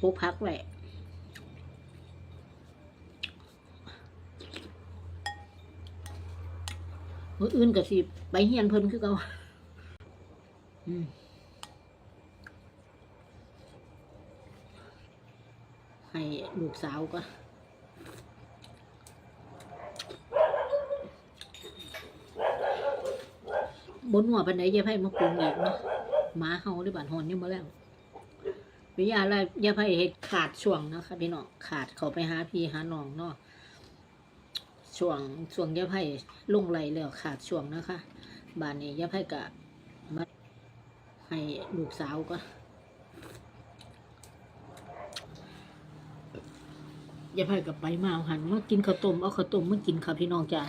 ปลูกพักไว้มืออื่นก็สิไปเฮียนเพิ่นคือเก่าให้ลูกสาวก็บนหัวปันไหนยายไพ่มาปรุงอีกเนาะหมาเฮาหรือบ้านหอนยังมาแล้ว วิยาอะไรยาไพ่เฮ็ดขาดช่วงเนาะค่ะพี่น้องขาดเขาไปหาพี่หาน้องเนาะช่วงช่วงยายไพ่ลงไหลแล้วขาดช่วงนะคะบ้านนี้ยาไพ่กะมาให้ลูกสาวก็ยาไพ่กับไปมาหันมากินข้าวต้มเอาข้าวต้มมากินค่ะพี่น้องจ้า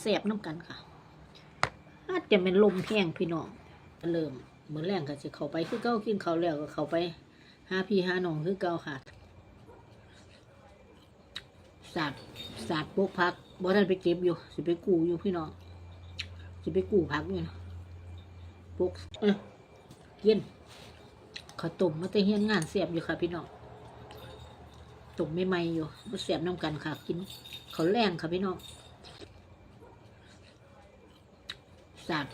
แซ่บน้ำกันค่ะ อาจจะเป็นลมแห้งพี่น้องเริ่มเหมือนแรงก็จะเข้าไปคือเก้ากินเขาแล้วก็เข้าไป ห้าพี่ห้าน้องคือเก้าค่ะสาดสาดพวกพักบ่ทันไปเก็บอยู่ สิไปกู้อยู่พี่น้องสิไปกู้พักอยู่พวกเอ้ยเย็นข้าวต้มมาแต่เฮียนงานเสียบอยู่ค่ะ พี่น้องต้มไม่ไหมๆอยู่มาเสียบน้ำกันค่ะ กินเขาแรงค่ะพี่น้องสาด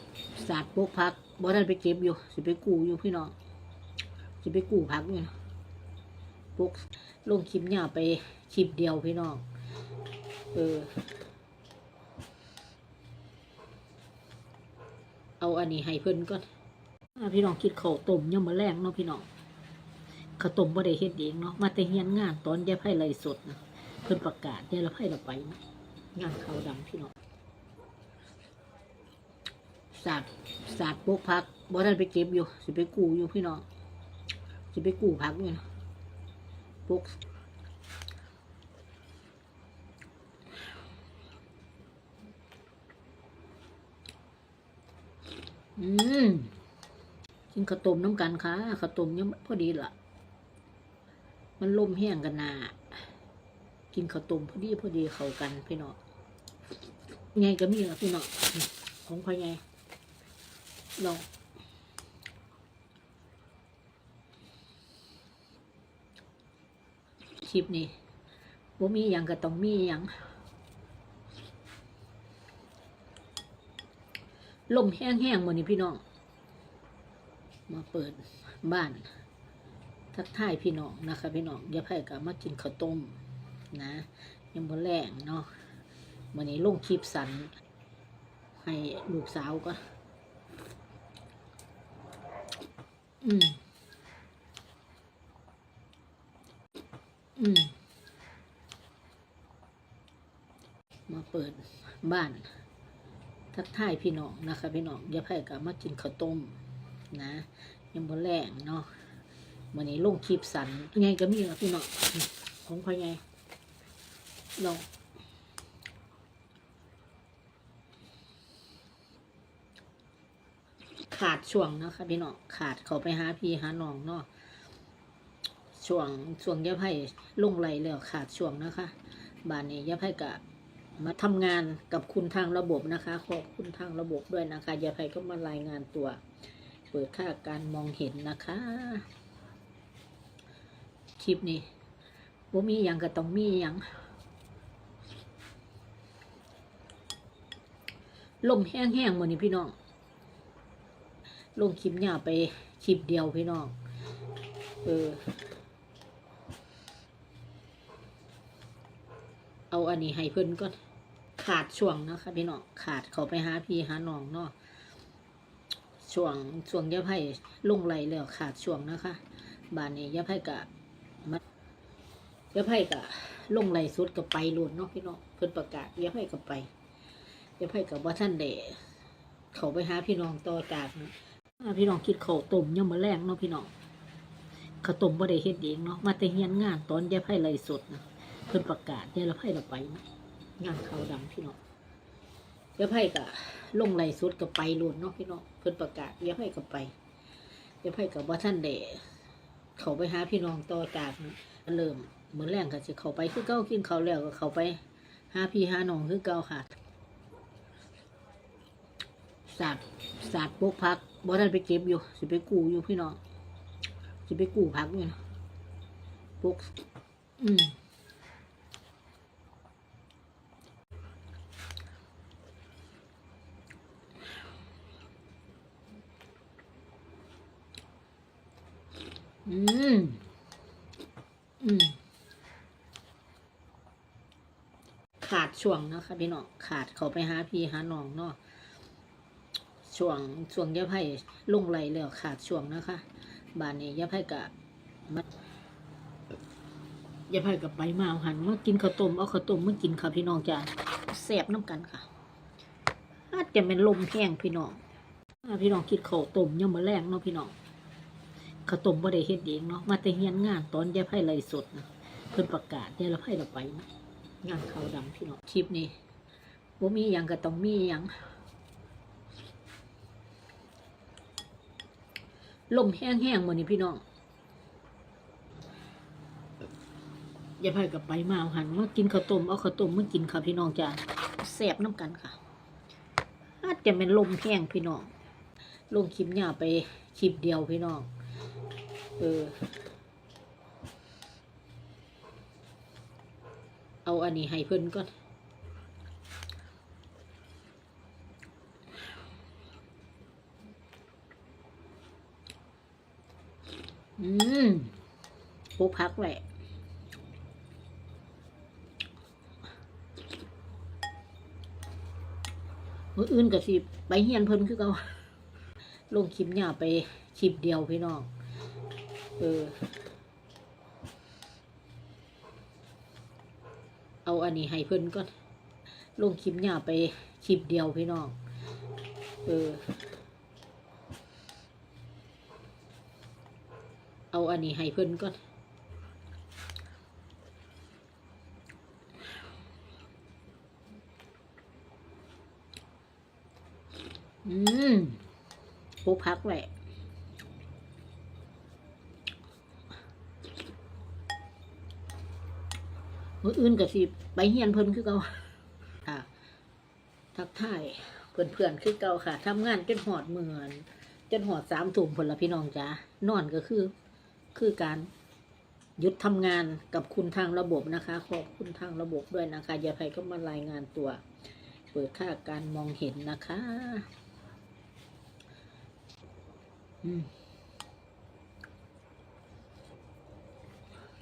สาดพวกพักบ่ทันไปเก็บอยู่ สิไปกู้อยู่พี่น้อง สิไปกู้พักอยู่พวกลงคลิปเนี่ยไปคลิปเดียวพี่น้อง เออ เอาอันนี้ให้เพิ่นก่อนพี่น้องคิดข้าวต้มยังมาแรงเนาะพี่น้องข้าวต้มบ่ได้เฮ็ดเองเนาะ มาแต่เฮียนงานตอนแยายไพ่ไล่สดนะเพิ่อนประกาศแยายละไพ่ละไปนะงานเขาดังพี่น้องสาดสาดพวกพักบ่ทันไปเก็บอยู่ สิไปกู้อยู่พี่น้อง สิไปกู้พักอยู่นพวกอืมกินข้าวต้มน้ำกันค่ะข้าวต้มยังพอดีละมันลมแห้งกันนากินข้าวต้มพอดีพอดีเข้ากันพี่น้องไงก็มีละพี่น้องของพ่อไงลองค ลิปนี้บ่มีอย่างก็ต้องมีอย่างลมแห้งๆหมดนี่พี่น้อง มาเปิดบ้าน ทักทายพี่น้องนะคะพี่น้องอย่าไพ่กับมากินข้าวต้มนะยังบ่แรงเนาะวันนี้ลงคลิปสัน ให้ลูกสาวก็ อืม อื มาเปิดบ้าน ทักทายพี่น้องนะคะ พี่น้องอย่าไพ่กับมากินข้าวต้ม นะยังบ่แรงเนาะวันนี้ลงคลิปสันไงก็มีละพี่น้องของพ่อไงลองขาดช่วงนะคะพี่น้องขาดเขาไปหาพี่หาน้องเนาะ ช่วงช่วงยาไพ่ลงไหลแล้วขาดช่วงนะคะบ้านนี้ยาไพ่กะมาทำงานกับคุณทางระบบนะคะ ขอบคุณทางระบบด้วยนะคะยาไพ่ก็มารายงานตัว เปิดค่าการมองเห็นนะคะคลิปนี้ว่ามีอย่างก็ต้องมีอย่างลมแห้งๆหมดนี่พี่น้องลงคลิปเนี่ยไปคลิปเดียวพี่น้อง เออ เอาอันนี้ให้เพิ่นก่อนขาดช่วงนะคะพี่น้องขาดเขาไปหาพี่หาน้องเนาะช่วงช่วงยาไพ่ลงไหลแล้วขาดช่วงนะคะบ้านนี้ยาไพ่กะมายาไพ่กะลงไหลสุดกับไปหลุดเนาะพี่น้องเพิ่นประกาศยาไพ่กับไปยาไพ่กับว่าท่านเดเขาไปหาพี่น้องต่อจากนะพี่น้องคิดเขาต้มยังมาแรงเนาะพี่น้องเขาต้มบ่ได้เฮ็ดเองเนาะมาแต่เฮียนงานตอนยาไพ่ไล่สดนะ เพิ่นประกาศยายละไพ่ละไปนะงานเขาดังพี่น้องยายวไพ่ก็ลงไล่สดก็ไปโลดเนาะพี่น้องเพิ่นประกาศยายวไพ่ก็ไปยายวไพ่ก็บ่ทันได้เขาไปหาพี่น้องต่อจากเริ่มเหมือนแรงก็สิเขาไปคือเก่ากินเขาแล้วก็เขาไปหาพี่หาน้องคือเก่าค่ะสาดสาดพวกพักบ่ทันไปเก็บอยู่สิไปกู้อยู่พี่น้องสิไปกู้พักอยู่นะพปุ๊กอืม อืม อืม ขาดช่วงนะค่ะพี่น้องขาดเขาไปหาพี่หาน้องเนาะช่วงช่วงยาไพ่ลุ่งไหลแล้วขาดช่วงนะคะบ้านนี้ยาไพ่กะมายาไพ่กับไปมาหันมากินข้าวต้มเอาข้าวต้มมากินค่ะพี่น้องจ้าแสบน้ำกันค่ะอาจจะเป็นลมแห้งพี่น้องอ่าพี่น้องกินข้าวต้มยังมาแรงเนาะพี่น้อง ข้าวต้มบ่ได้เฮ็ดเองเนาะมาแต่เฮียนงานตอนยาไพ่ไล่สดนะเพิ่นประกาศยาไพ่เราไปนะงานเขาดำพี่น้องคลิปนี้บ่มีอย่างก็ต้องมีอย่างลมแห้งๆหมดนี่พี่น้องอย่าพายกับไปมาเอาหันมากินข้าวต้มเอาข้าวต้มมากินค่ะพี่น้องจ้าแสบน้ำกันค่ะอาจจะเป็นลมแห้งพี่น้องลงคลิปเนี่ยไปคลิปเดียวพี่น้อง เออ เอาอันนี้ให้เพิ่นก่อนอืมปลูกพักแหละมืออื่นก็สิ ไปเฮียนเพิ่นคือเก่าลงคลิปเนี่ยไปคลิปเดียวพี่น้อง เออ เอาอันนี้ให้เพิ่นก่อน ลงคลิปเนี่ยไปคลิปเดียวพี่น้อง เออ เอาอันนี้ให้เพิ่นก่อนอืมปลูกพักแหละ มืออื่นก็สิไปเฮียนเพิ่นคือเก่าค่ะทักทายเพื่อนๆคือเก่าค่ะทำงานจนหอดเหมือนจนหอดสามถุงผลละพี่น้องจ้านอนก็คือ คือการหยุดทำงานกับคุณทางระบบนะคะ ขอบคุณทางระบบด้วยนะคะอย่าใครก็มารายงานตัว เปิดค่าการมองเห็นนะคะ อืม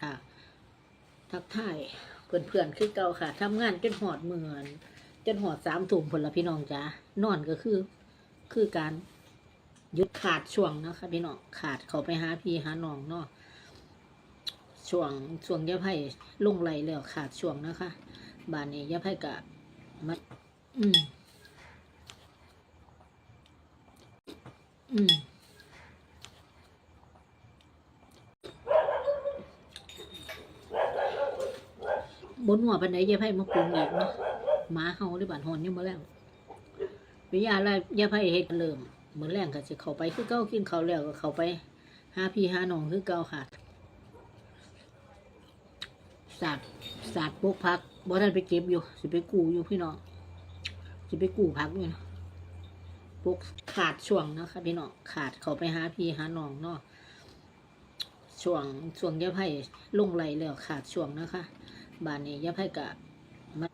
ค่ะทักทาย เพื่อนๆคือเก่าค่ะทำงานจนหอดเหมือนจนหอดสามถุงผลละพี่น้องจ้านอนก็คือ คือการหยุดขาดช่วงนะคะพี่น้องขาดเขาไปหาพี่หาน้องเนาะช่วงช่วงยาไพ่ลงไหลแล้วขาดช่วงนะคะบ้านนี้ยาไพ่กะมาอืมอืม บนหัวปันไดยาไพ่มาปรุงอีกเนาะหมาเฮาหรือบ้านหอนยังมาแล้ววิยาอะไรยาไพ่เฮ็ดเริ่มเหมือนแรงก็จะเข้าไปคือเก้ากินเขาแล้วก็เข้าไปห้าพี่หาน้องคือเก้าค่ะสาดสาดปลูกพักบ่ทันไปเก็บอยู่สิไปกู้อยู่พี่น้องสิไปกู้พักอยู่นะปลูกขาดช่วงนะคะพี่น้องขาดเขาไปหาพี่หาน้องเนาะช่วงช่วงยาไพ่ลงไหลแล้วขาดช่วงนะคะ บานนี้ยาไพ่กะมา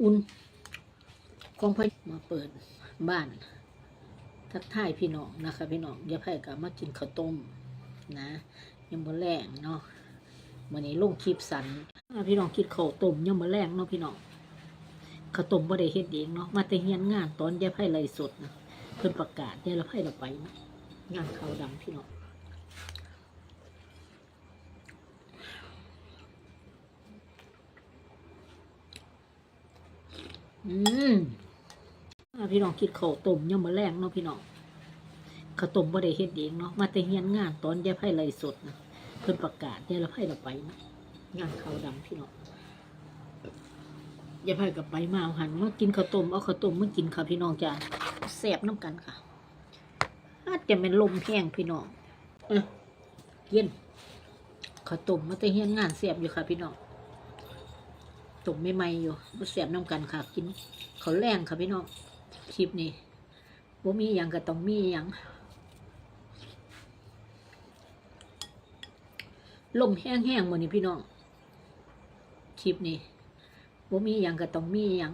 อุ่นกองไพ่มาเปิดบ้าน ทักทายพี่น้องนะคะ พี่น้องยาไพ่กะมากินข้าวต้ม นะยังมาแรงเนาะวันนี้ลงคลิปสันพี่น้องกินข้าวต้มยังมาแรงเนาะพี่น้องข้าวต้มบ่ได้เฮ็ดเองเนาะมาแต่เฮียนงานตอนยาไพ่ไล่สดนะ เพิ่นประกาศเนี่ยเราให้เราไปนะงานเขาวดำพี่น้องอืมอ่าพี่น้องกินข้าวต้มยังมาแรงเนาะพี่น้องข้าวต้มบ่ได้เฮ็ดเองเนาะมาแต่เฮียนงานตอนยายไพ่ไล่สดนะเพิ่นประกาศเนี่ยเราให้เราไปนะงานเขาวดำพี่น้องยายไพ่กับไปมาหันมากินข้าวต้มเอาข้าวต้มมากินค่ะพี่น้องจ้า แสบน้ำกันค่ะ อาจจะเป็นลมแห้งพี่น้องเย็นขอตุ่มมาจะเฮียนงานเสียบอยู่ค่ะ พี่น้องตุ่มไม่ไม่อยู่มาเสียบน้ำกันค่ะ กินเขาแรงค่ะพี่น้องคลิปนี้ว่ามีอย่างก็ต้องมีอย่างลมแห้งๆหมดนี่พี่น้องคลิปนี้ว่ามีอย่างก็ต้องมีอย่าง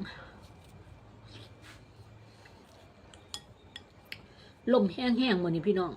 ลมแห้งๆหมดนี่พี่น้อง